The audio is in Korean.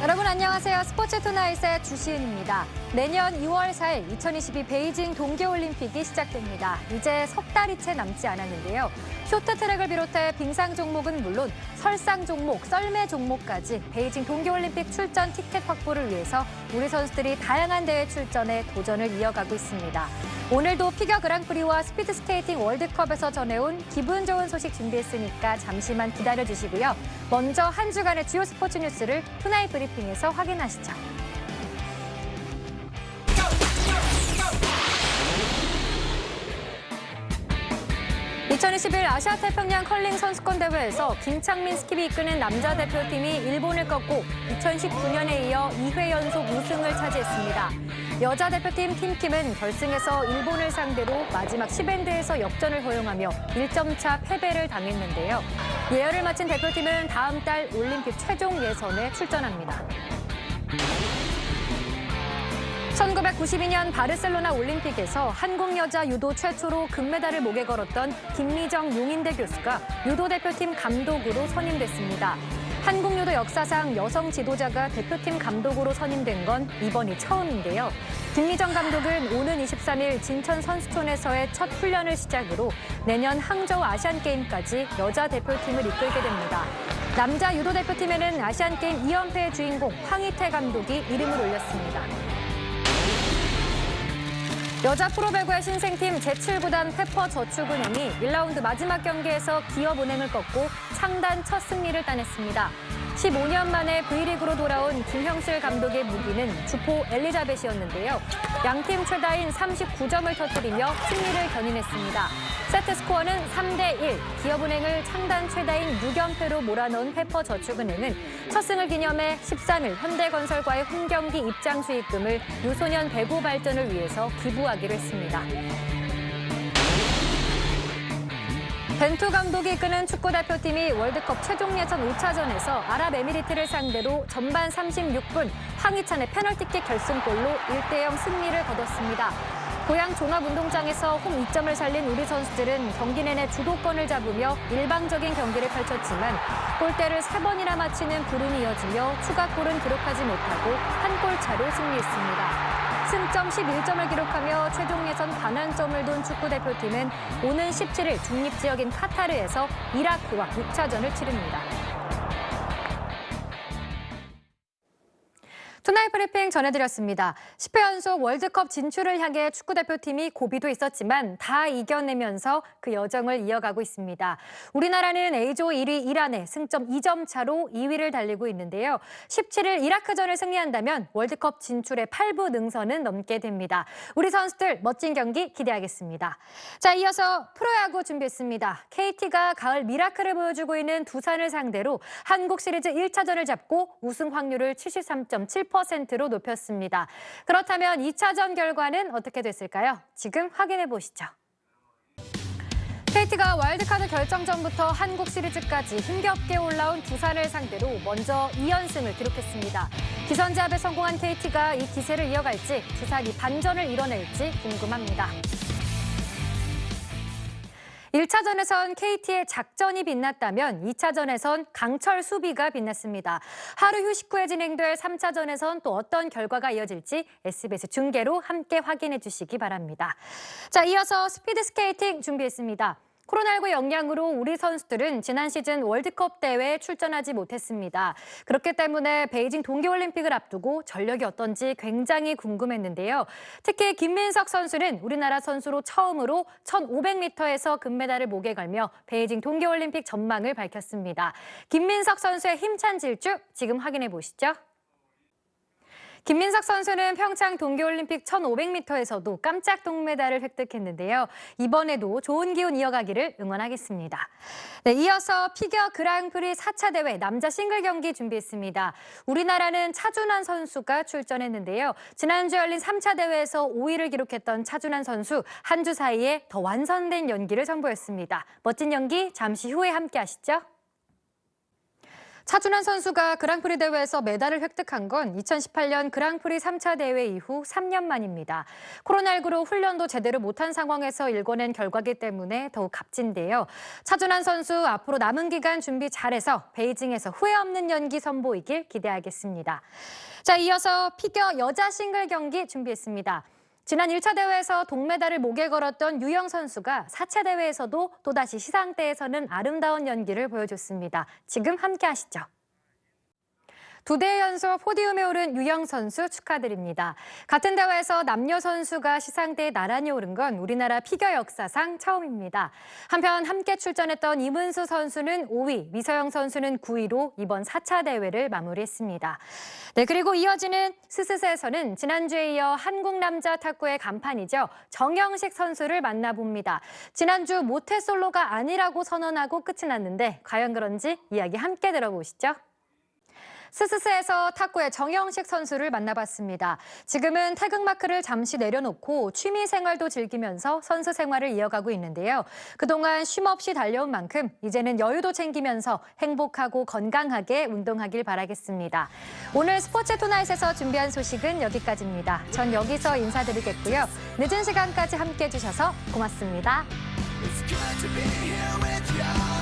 여러분 안녕하세요. 스포츠 투나잇의 주시은입니다. 내년 2월 4일 2022 베이징 동계올림픽이 시작됩니다. 이제 석 달이 채 남지 않았는데요. 쇼트트랙을 비롯해 빙상 종목은 물론 설상 종목, 썰매 종목까지 베이징 동계올림픽 출전 티켓 확보를 위해서 우리 선수들이 다양한 대회 출전에 도전을 이어가고 있습니다. 오늘도 피겨 그랑프리와 스피드 스케이팅 월드컵에서 전해온 기분 좋은 소식 준비했으니까 잠시만 기다려 주시고요. 먼저 한 주간의 주요 스포츠 뉴스를 투나잇 브리핑에서 확인하시죠. 2021 아시아 태평양 컬링 선수권 대회에서 김창민 스킵이 이끄는 남자 대표팀이 일본을 꺾고 2019년에 이어 2회 연속 우승을 차지했습니다. 여자 대표팀 팀킴은 결승에서 일본을 상대로 마지막 10엔드에서 역전을 허용하며 1점 차 패배를 당했는데요. 예열을 마친 대표팀은 다음 달 올림픽 최종 예선에 출전합니다. 1992년 바르셀로나 올림픽에서 한국 여자 유도 최초로 금메달을 목에 걸었던 김미정 용인대 교수가 유도 대표팀 감독으로 선임됐습니다. 한국 유도 역사상 여성 지도자가 대표팀 감독으로 선임된 건 이번이 처음인데요. 김미정 감독은 오는 23일 진천 선수촌에서의 첫 훈련을 시작으로 내년 항저우 아시안게임까지 여자 대표팀을 이끌게 됩니다. 남자 유도 대표팀에는 아시안게임 2연패의 주인공 황희태 감독이 이름을 올렸습니다. 여자 프로배구의 신생팀 제7구단 페퍼저축은행이 1라운드 마지막 경기에서 기업은행을 꺾고 창단 첫 승리를 따냈습니다. 15년 만에 V리그로 돌아온 김형실 감독의 무기는 주포 엘리자벳이었는데요. 양팀 최다인 39점을 터뜨리며 승리를 견인했습니다. 세트 스코어는 3대1. 기업은행을 창단 최다인 6연패로 몰아넣은 페퍼저축은행은 첫 승을 기념해 13일 현대건설과의 홈경기 입장 수익금을 유소년 배구 발전을 위해서 기부하기로 했습니다. 벤투 감독이 이끄는 축구 대표팀이 월드컵 최종 예선 5차전에서 아랍에미리트를 상대로 전반 36분 황희찬의 페널티킥 결승골로 1대0 승리를 거뒀습니다. 고향 종합운동장에서 홈 2점을 살린 우리 선수들은 경기 내내 주도권을 잡으며 일방적인 경기를 펼쳤지만 골대를 세번이나 맞히는 불운이 이어지며 추가골은 기록하지 못하고 한 골 차로 승리했습니다. 승점 11점을 기록하며 최종 예선 반환점을 둔 축구대표팀은 오는 17일 중립지역인 카타르에서 이라크와 6차전을 치릅니다. 투나잇 브리핑 전해드렸습니다. 10회 연속 월드컵 진출을 향해 축구대표팀이 고비도 있었지만 다 이겨내면서 그 여정을 이어가고 있습니다. 우리나라는 A조 1위 이란에 승점 2점 차로 2위를 달리고 있는데요. 17일 이라크전을 승리한다면 월드컵 진출의 8부 능선은 넘게 됩니다. 우리 선수들 멋진 경기 기대하겠습니다. 자, 이어서 프로야구 준비했습니다. KT가 가을 미라클을 보여주고 있는 두산을 상대로 한국 시리즈 1차전을 잡고 우승 확률을 73.7%로 높였습니다. 그렇다면 2차전 결과는 어떻게 됐을까요? 지금 확인해 보시죠. KT가 와일드카드 결정전부터 한국 시리즈까지 힘겹게 올라온 두산을 상대로 먼저 2연승을 기록했습니다. 기선제압에 성공한 KT가 이 기세를 이어갈지 두산이 반전을 이뤄낼지 궁금합니다. 1차전에선 KT의 작전이 빛났다면 2차전에선 강철 수비가 빛났습니다. 하루 휴식 후에 진행될 3차전에선 또 어떤 결과가 이어질지 SBS 중계로 함께 확인해 주시기 바랍니다. 자, 이어서 스피드 스케이팅 준비했습니다. 코로나19 영향으로 우리 선수들은 지난 시즌 월드컵 대회에 출전하지 못했습니다. 그렇기 때문에 베이징 동계올림픽을 앞두고 전력이 어떤지 굉장히 궁금했는데요. 특히 김민석 선수는 우리나라 선수로 처음으로 1500m에서 금메달을 목에 걸며 베이징 동계올림픽 전망을 밝혔습니다. 김민석 선수의 힘찬 질주 지금 확인해 보시죠. 김민석 선수는 평창 동계올림픽 1500m에서도 깜짝 동메달을 획득했는데요. 이번에도 좋은 기운 이어가기를 응원하겠습니다. 네, 이어서 피겨 그랑프리 4차 대회 남자 싱글 경기 준비했습니다. 우리나라는 차준환 선수가 출전했는데요. 지난주 열린 3차 대회에서 5위를 기록했던 차준환 선수 한 주 사이에 더 완성된 연기를 선보였습니다. 멋진 연기 잠시 후에 함께 하시죠. 차준환 선수가 그랑프리 대회에서 메달을 획득한 건 2018년 그랑프리 3차 대회 이후 3년 만입니다. 코로나19로 훈련도 제대로 못한 상황에서 일궈낸 결과기 때문에 더욱 값진데요. 차준환 선수 앞으로 남은 기간 준비 잘해서 베이징에서 후회 없는 연기 선보이길 기대하겠습니다. 자, 이어서 피겨 여자 싱글 경기 준비했습니다. 지난 1차 대회에서 동메달을 목에 걸었던 유영 선수가 4차 대회에서도 또다시 시상대에서는 아름다운 연기를 보여줬습니다. 지금 함께 하시죠. 두 대회 연속 포디움에 오른 유영 선수 축하드립니다. 같은 대회에서 남녀 선수가 시상대에 나란히 오른 건 우리나라 피겨 역사상 처음입니다. 한편 함께 출전했던 이문수 선수는 5위, 미서영 선수는 9위로 이번 4차 대회를 마무리했습니다. 네, 그리고 이어지는 스스스에서는 지난주에 이어 한국 남자 탁구의 간판이죠. 정영식 선수를 만나봅니다. 지난주 모태솔로가 아니라고 선언하고 끝이 났는데 과연 그런지 이야기 함께 들어보시죠. 스스스에서 탁구의 정영식 선수를 만나봤습니다. 지금은 태극마크를 잠시 내려놓고 취미 생활도 즐기면서 선수 생활을 이어가고 있는데요. 그동안 쉼없이 달려온 만큼 이제는 여유도 챙기면서 행복하고 건강하게 운동하길 바라겠습니다. 오늘 스포츠 투나잇에서 준비한 소식은 여기까지입니다. 전 여기서 인사드리겠고요. 늦은 시간까지 함께 해주셔서 고맙습니다. It's good to be here with